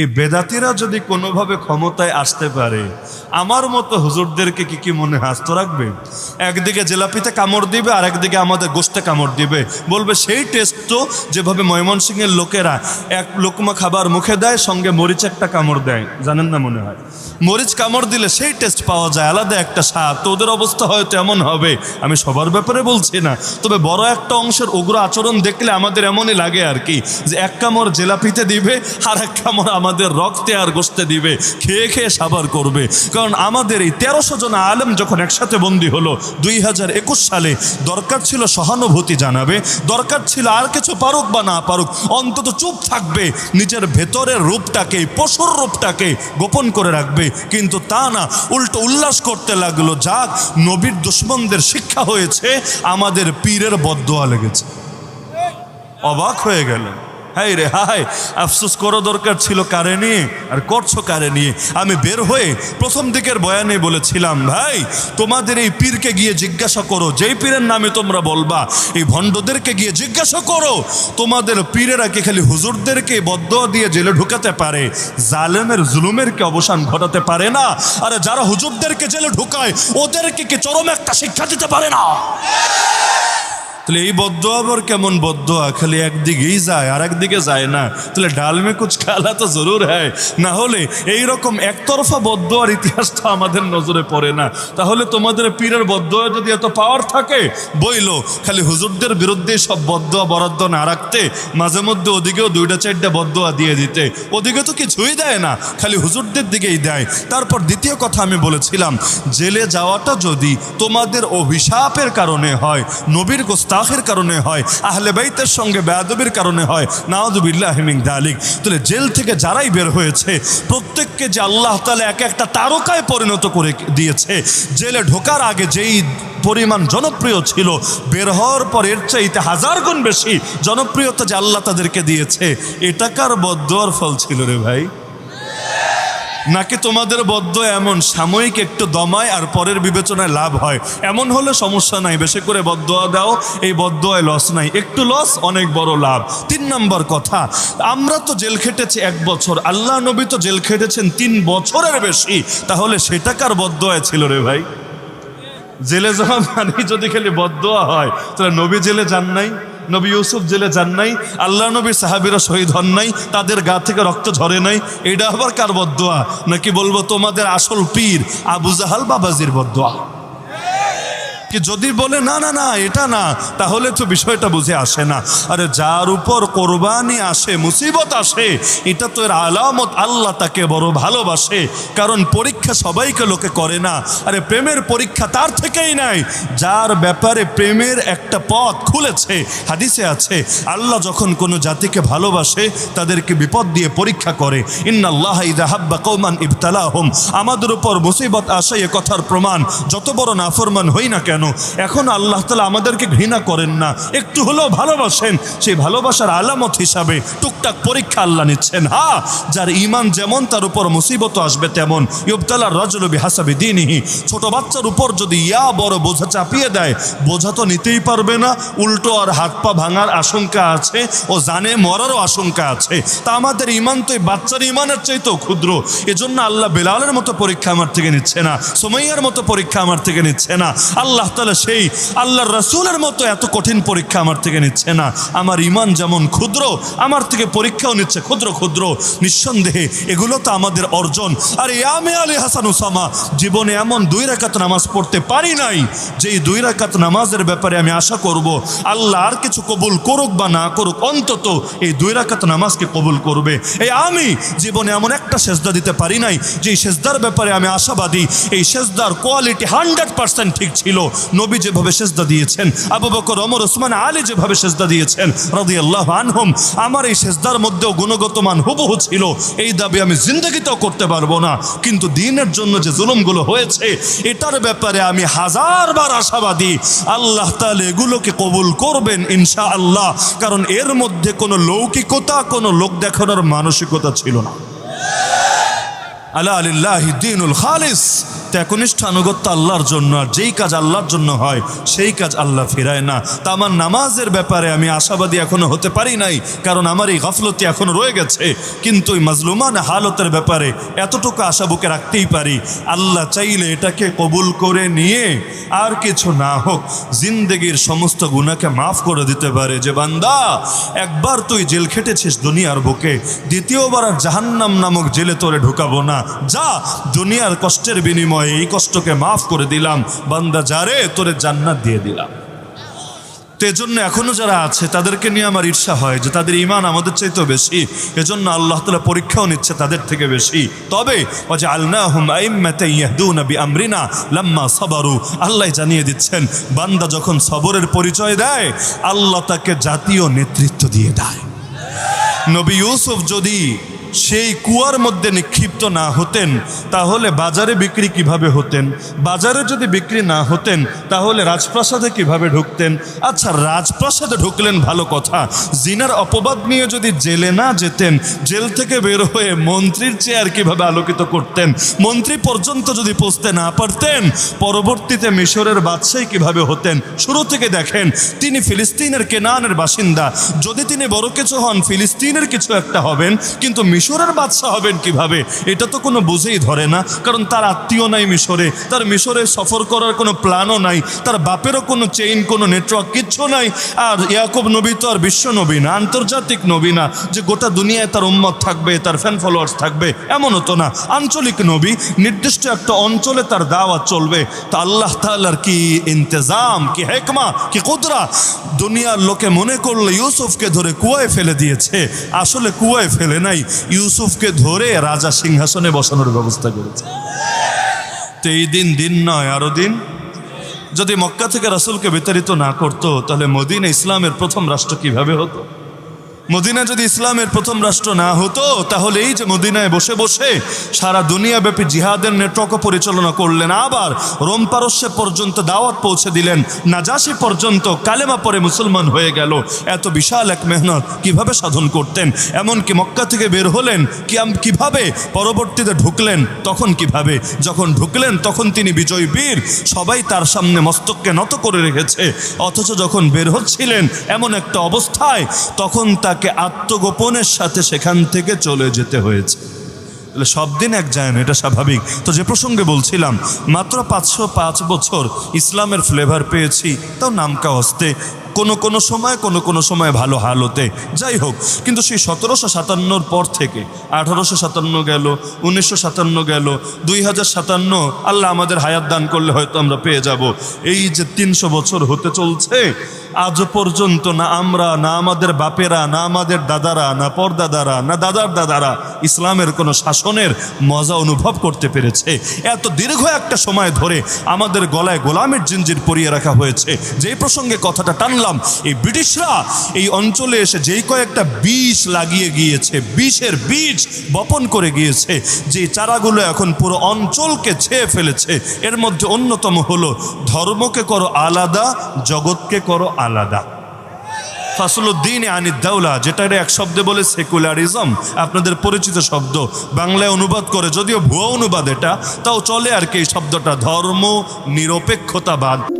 এই বেদাতিরা যদি কোনোভাবে ক্ষমতায় আসতে পারে, আমার মতো হুজুরদেরকে কি কি মনে হাসতে রাখবে। একদিকে জেলাপিতে কামড় দিবে আর একদিকে আমাদের গোষ্ঠে কামড় দিবে। বলবে সেই টেস্ট তো যেভাবে ময়মনসিংহের লোকেরা এক লোকমা খাবার মুখে দেয়, সঙ্গে মরিচ একটা কামড় দেয়। জানেন না মনে হয়? মরিচ কামড় দিলে সেই টেস্ট পাওয়া যায়, আলাদা একটা স্বাদ। তো ওদের অবস্থা হয়তো এমন হবে। আমি সবার ব্যাপারে বলছি না। তবে বড় একটা অংশের উগ্র আচরণ দেখলে আমাদের এমনই লাগে আর কি, যে এক কামড় জেলাপিতে দিবে আর এক কামড় আমাদের রক্তে আর গোস্তে দিবে, খেয়ে খেয়ে সাবার করবে। কারণ আমাদের এই তেরোশো জন আলেম যখন একসাথে বন্দী হলো দুই হাজার একুশ সালে দরকার ছিল সহানুভূতি জানাবে, দরকার ছিল আর কিছু পারুক বা না পারুক, অন্তত চুপ থাকবে, নিজের ভেতরের রূপটাকে, পশুর রূপটাকে গোপন করে রাখবে। কিন্তু তা না, উল্টো উল্লাস করতে লাগল, যাক, নবীর দুশ্মনদের শিক্ষা হয়েছে, আমাদের পীরের বদোয়া লেগেছে। অবাক হয়ে গেল হাই রে হাই আফসোস করা দরকার ছিল কারে নিয়ে, আর করছ কারে নিয়ে। আমি বের হয়ে প্রথম দিকের বয়ানে বলেছিলাম, ভাই, তোমাদের এই পীরকে গিয়ে জিজ্ঞাসা করো, যেই পীরের নামে তোমরা বলবা, এই ভণ্ডদেরকে গিয়ে জিজ্ঞাসা করো। তোমাদের পীরেরা কি খালি হুজুরদেরকে বদয়া দিয়ে জেলে ঢুকাতে পারে? জালেমের জুলুমের কি অবসান ঘটাতে পারে না? আরে যারা হুজুরদেরকে জেলে ঢুকায়, ওদেরকে কি চরম একটা শিক্ষা দিতে পারে না? তাহলে এই বদ্ধ আবার কেমন বদ্ধ? খালি একদিকেই যায় আর একদিকে যায় না। তাহলে ডাল মে কুচ খালা তো জরুর হ্যায়। না হলে এই রকম একতরফা বদ্ধ আর ইতিহাস তো আমাদের নজরে পড়ে না। তাহলে তোমাদের পীরের বদ্ধ যদি এত পাওয়ার থাকে, বইলো, খালি হুজুরদের বিরুদ্ধে সব বদ্ধ বরাদ্দ না রাখতে, মাঝে মধ্যে ওদিকেও দুইটা চারটা বদ্ধ দিয়ে দিতে। ওদিকে তো কিছুই দেয় না, খালি হুজুরদের দিকেই দেয়। তারপর দ্বিতীয় কথা আমি বলেছিলাম, জেলে যাওয়াটা যদি তোমাদের অভিশাপের কারণে হয়, নবীর গোস্তাখের কারণে হয়, আহলে বাইতের সঙ্গে বেয়াদবির কারণে হয় নাওদুবিল্লাহ হিমিং দালিক। তাহলে জেল থেকে যারাই বের হয়েছে, প্রত্যেককে যে আল্লাহ তালা এক একটা তারকায় পরিণত করে দিয়েছে, জেলে ঢোকার আগে যেই পরিমাণ জনপ্রিয় ছিল, বের হওয়ার পর এর চাইতে হাজার গুণ বেশি জনপ্রিয়তা যে আল্লাহ তাদেরকে দিয়েছে এটাকার বদোয়ার ফল ছিল রে ভাই? নাকি তোমাদের বদ্ধ এমন সাময়িক একটু দমায় আর পরের বিবেচনায় লাভ হয়? এমন হলে সমস্যা নাই, বেশি করে বদোয়া দাও। এই বদোয়ায় লস নাই। একটু লস অনেক বড় লাভ। তিন নম্বর কথা, আমরা তো জেল খেটেছি এক বছর। আল্লাহ নবী তো জেল খেটেছেন তিন বছরের বেশি। তাহলে সেটাকার বদোয়ায় ছিল রে ভাই? জেলে যাওয়া মানে যদি খালি বদোয়া হয়, তাহলে নবী জেলে যান নাই? নবী ইউসুফ জেলে যান নাই, আল্লাহ নবী সাহাবিরা শহীদ হন নাই, তাদের গা থেকে রক্ত ঝরে নাই এটা আবার কার বদোয়া নাকি বলব তোমাদের আসল পীর আবু জাহাল বাবাজির বদোয়া কি যদি বলে, না না না, এটা না, তাহলে তো বিষয়টা বুঝে আসে না। আরে যার উপর কোরবানি আসে, মুসিবত আসে, এটা তো এর আলামত, আল্লাহ তাকে বড় ভালোবাসে। কারণ পরীক্ষা সবাইকে লোকে করে না। আরে প্রেমের পরীক্ষা তার থেকেই নাই। যার ব্যাপারে প্রেমের একটা পথ খুলেছে, হাদিসে আছে, আল্লাহ যখন কোনো জাতিকে ভালোবাসে, তাদেরকে বিপদ দিয়ে পরীক্ষা করে। ইন্নাল্লাহ ইদা হাব্বা কৌমান ইবতালাহম। আমাদের উপর মুসিবত আসে, এ কথার প্রমাণ। যত বড় নাফরমান হই না কেন এখন আল্লাহ তালা আমাদেরকে ঘৃণা করেন না। একটু হলেও ভালোবাসেন। সেই ভালোবাসার আলামত হিসাবে টুকটাক পরীক্ষা আল্লাহ নিচ্ছেন। হা, যার ইমান যেমন তার উপর মুসিবত আসবে তেমন। ইবতালার রাজলবি হাসাবি দিনহি। ছোট বাচ্চার উপর যদি ইয়া বড় বোঝা চাপিয়ে দেয়, বোঝা তো নিতেই পারবে না। উল্টো আর হাত পা ভাঙার আশঙ্কা আছে ও জানে মরারও আশঙ্কা আছে। তা আমাদের ইমান তো এই বাচ্চার ইমানের চাইতেও ক্ষুদ্র। এজন্য আল্লাহ বেলালের মতো পরীক্ষা আমার থেকে নিচ্ছে না। সোমাইয়ার মতো পরীক্ষা আমার থেকে নিচ্ছে না। আল্লাহ তালা সেই আল্লাহর রসুলের মতো এত কঠিন পরীক্ষা আমার থেকে নিচ্ছে না। আমার ইমান যেমন ক্ষুদ্র, আমার থেকে পরীক্ষাও নিচ্ছে ক্ষুদ্র ক্ষুদ্র। নিঃসন্দেহে এগুলো তো আমাদের অর্জন। আর ইয়ামে আলী হাসান উসামা, জীবনে এমন দুই রাকাত নামাজ পড়তে পারি নাই, যেই দুই রাকাত নামাজের ব্যাপারে আমি আশা করব, আল্লাহ আর কিছু কবুল করুক বা না করুক, অন্তত এই দুই রাকাত নামাজকে কবুল করবে। এই আমি জীবনে এমন একটা সেজদা দিতে পারি নাই যে সেজদার ব্যাপারে আমি আশাবাদী, এই সেজদার কোয়ালিটি হান্ড্রেড পার্সেন্ট ঠিক ছিল। নবী যেভাবে সেজদা দিয়েছেন, আবু বকর অমর ওসমান, আলী যেভাবে সেজদা দিয়েছেন রাদি আল্লাহ আনহুম, আমার এই সেজদার মধ্যেও গুণগত মান হুবহু ছিল। এই দাবি আমি জিন্দগিতেও করতে পারব না। কিন্তু দিনের জন্য যে জুলুমগুলো হয়েছে, এটার ব্যাপারে আমি হাজারবার আশাবাদী। আল্লাহ তাহলে এগুলোকে কবুল করবেন ইনশা আল্লাহ কারণ এর মধ্যে কোনো লৌকিকতা, কোনো লোক দেখানোর মানসিকতা ছিল না। আলা আলিল্লাহি দিনুল খালিস। তো একনিষ্ঠ আনুগত্য আল্লাহর জন্য, আর যেই কাজ আল্লাহর জন্য হয়, সেই কাজ আল্লাহ ফিরায় না। তা আমার নামাজের ব্যাপারে আমি আশাবাদী এখনও হতে পারি নাই, কারণ আমার এই গফলতি এখনও রয়ে গেছে। কিন্তু ওই মাজলুমান হালতের ব্যাপারে এতটুকু আশা বুকে রাখতেই পারি, আল্লাহ চাইলে এটাকে কবুল করে নিয়ে আর কিছু না হোক, জিন্দেগির সমস্ত গুণাকে মাফ করে দিতে পারে। যে বান্দা, একবার তুই জেল খেটেছিস দুনিয়ার বুকে, দ্বিতীয়বার আর জাহান্নাম নামক জেলে তোরে ঢুকাবো না। যা, দুনিয়ার কষ্টের বিনিময়ে এই কষ্টকে মাফ করে দিলাম। বান্দা যারে, তোরে জান্নাত দিয়ে দিলাম। তো এজন্য এখনও যারা আছে, তাদেরকে নিয়ে আমার ঈর্ষা হয় যে তাদের ইমান আমাদের চাইতেও বেশি। এজন্য আল্লাহ তালা পরীক্ষাও নিচ্ছে তাদের থেকে বেশি। তবে আল্লাহ আমরিনা লাম্মা সবারু। আল্লাহ জানিয়ে দিচ্ছেন, বান্দা যখন সবরের পরিচয় দেয়, আল্লাহ তাকে জাতীয় নেতৃত্ব দিয়ে দেয়। নবী ইউসুফ যদি সেই কুয়ার মধ্যে নিক্ষিপ্ত না হতেন, তাহলে বাজারে বিক্রি কীভাবে হতেন? বাজারে যদি বিক্রি না হতেন, তাহলে রাজপ্রাসাদে কীভাবে ঢুকতেন? আচ্ছা রাজপ্রাসাদে ঢুকলেন ভালো কথা। জিনার অপবাদ নিয়ে যদি জেলে না যেতেন, জেল থেকে বের হয়ে মন্ত্রীর চেয়ার কীভাবে আলোকিত করতেন? মন্ত্রী পর্যন্ত যদি পৌঁছতে না পারতেন, পরবর্তীতে মিশরের বাদশাহী কীভাবে হতেন? শুরু থেকে দেখেন, তিনি ফিলিস্তিনের কেনানের বাসিন্দা। যদি তিনি বড় কিছু হন, ফিলিস্তিনের কিছু একটা হবেন, কিন্তু মিশরের বাদশাহ হবেন কীভাবে? এটা তো কোনো বুঝেই ধরে না। কারণ তার আত্মীয় নাই মিশরে, তার মিশরে সফর করার কোনো প্ল্যানও নাই, তার বাপেরও কোনো চেইন কোনো নেটওয়ার্ক কিচ্ছু নাই। আর ইয়াকুব নবী তো আর বিশ্ব নবী না, আন্তর্জাতিক নবী না, যে গোটা দুনিয়ায় তার উম্মত থাকবে, তার ফ্যান ফলোয়ার্স থাকবে, এমনও তো না। আঞ্চলিক নবী, নির্দিষ্ট একটা অঞ্চলে তার দাওয়াত চলবে। তা আল্লাহ তাআলার কি ইন্তেজাম, কি হেকমা, কি কুদরা? দুনিয়ার লোকে মনে করল ইউসুফকে ধরে কুয়ায় ফেলে দিয়েছে। আসলে কুয়ায় ফেলে নাই ইউসুফকে ধরে রাজা সিংহাসনে বসানোর ব্যবস্থা করেছে। তো এই দিন দিন নয়, আরও দিন। যদি মক্কা থেকে রাসুলকে বিতাড়িত না করতো, তাহলে মদিন ইসলামের প্রথম রাষ্ট্র কীভাবে হতো? মদিনা যদি ইসলামের প্রথম রাষ্ট্র না হতো, তাহলে এই যে মদিনায় বসে বসে সারা দুনিয়াব্যাপী জিহাদের নেটওয়ার্কও পরিচালনা করলেন। আবার রোম পারস্যে পর্যন্ত দাওয়াত পৌঁছে দিলেন। নাজাসি পর্যন্ত কালেমা পরে মুসলমান হয়ে গেল। এত বিশাল এক মেহনত কীভাবে সাধন করতেন? এমনকি মক্কা থেকে বের হলেন কি কীভাবে পরবর্তীতে ঢুকলেন, তখন কীভাবে? যখন ঢুকলেন, তখন তিনি বিজয় বীর। সবাই তার সামনে মস্তককে নত করে রেখেছে। অথচ যখন বের হচ্ছিলেন, এমন একটা অবস্থায়, তখন তাকে আত্মগোপনের সাথে সেখান থেকে চলে যেতে হয়েছে। তাহলে সব দিন এক যায় না, এটা স্বাভাবিক। তো যে প্রসঙ্গে বলছিলাম, মাত্র পাঁচশো পাঁচ বছর ইসলামের ফ্লেভার পেয়েছি, তাও নামকা হস্তে কোনো কোনো সময়, কোনো কোনো সময় ভালো হালতে। যাই হোক, কিন্তু সেই সতেরোশো সাতান্নর পর থেকে, আঠারোশো সাতান্ন গেল, উনিশশো সাতান্ন গেল, দুই হাজার সাতান্ন, আল্লাহ আমাদের হায়াত দান করলে হয়তো আমরা পেয়ে যাব। এই যে তিনশো বছর হতে চলছে আজ পর্যন্ত না আমরা, না আমাদের বাপেরা, না আমাদের দাদারা, না পরদাদারা, না দাদার দাদারা ইসলামের কোনো শাসনের মজা অনুভব করতে পেরেছে। এত দীর্ঘ একটা সময় ধরে আমাদের গলায় গোলামের জিঞ্জির পরিয়ে রাখা হয়েছে। যেই প্রসঙ্গে কথাটা টানলাম এই ব্রিটিশরা এই অঞ্চলে এসে যেই কয়েকটা বিষ লাগিয়ে গিয়েছে, বিষের বীজ বপন করে গিয়েছে, যে চারাগুলো এখন পুরো অঞ্চলকে ছেয়ে ফেলেছে, এর মধ্যে অন্যতম হলো ধর্মকে করো আলাদা, জগৎকে করো আলাদা। ফাসলুদ্দিন আনিদ্দাউলা যেটা এক শব্দে বলে সেকুলারিজম, আপনাদের পরিচিত শব্দ, বাংলায় অনুবাদ করে, যদিও ভুয়া অনুবাদ এটা, তাও চলে আর কি এই শব্দটা, ধর্ম নিরপেক্ষতাবাদ।